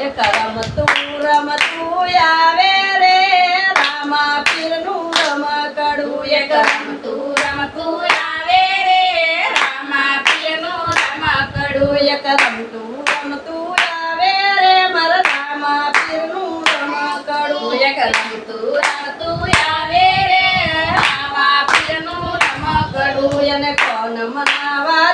એક રમતું રમતું આવે રે રામા પીરનું રમકડું એક રમતું રમતું આવે રે રામા પિયનું રમકડું એક રમતું રમતું આવે રે મારા રામા પીરનું રમકડું એક રમતું રમતું આવે રે રામા પિયનું રમકડું એને કોણ મનાવા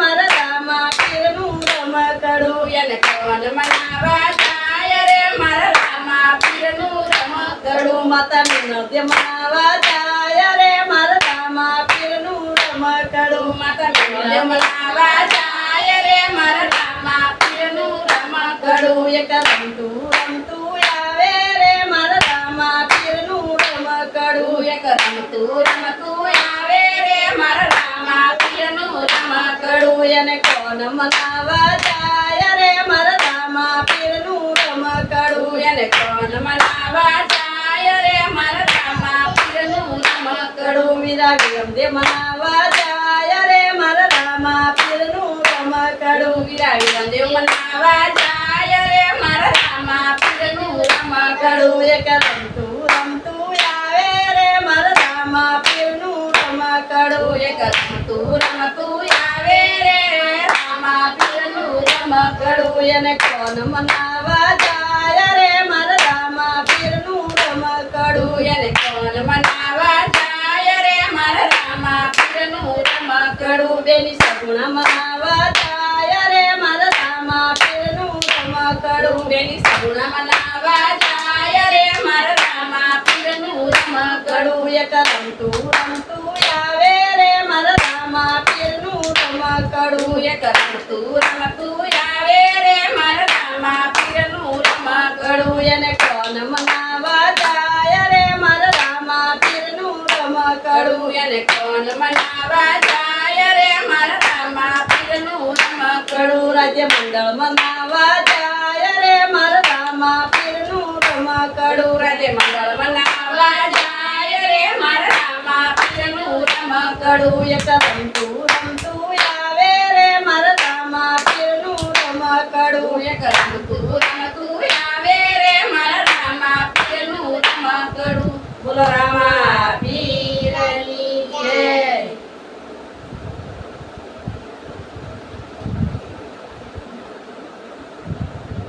మరరామ పిలను రమకడు. ఎనకడమనావాయరే మరరామ పిలను రమకడు. మతమినద్యమనావాయరే మరరామ పిలను రమకడు. మతమినద్యమనావాయ એને કોણ મનાવા જાય? રે મારા રામા પીરનું રમકડું એને કોણ મનાવા જાય? રે મારા રામા પિયનું રમકડું કડું મીરા વિરમદે મનાવા જાય. રે મારા રામા પીરનું રમકડું વિરાવી રંદેવ મનાવા જાય. રે મારા રામા પિયનું રમકડું કડું એક રમતું રમતું આવે રે. મારા રામા પીરનું રમકડું એક રમતું રમતું ఎన కోనమన్నావాయ రే మన రామ పిరును రమకడు ఎన కోనమన్నావాయ రే మన రామ పిరును రమకడు వెని సగుణమన్నావాయ రే మన రామ పిరును రమకడు వెని సగుణమన్నావాయ రే మన రామ పిరును రమకడు ఎకరంటూ రంటూ యావే రే మన రామ పిరును రమకడు ఎకరంటూ કડું એને કોણ મનાવા જાય? રે મારા રામા પીરનું રમકડું એને કોણ મનાવા જાય? રે મારા રામા પિયનું રમકડું કડું રાજ્ય મંડળ મનાવા જાય. રે મારા રામા પીરનું રમકડું રાજ્ય મંડળ મનાવા જાય. રે મારા રામા પિયનું રમકડું કડું એક રમતું રમતું આવે. રે મારા રામા પીરનું રમકડું એક રમતું orang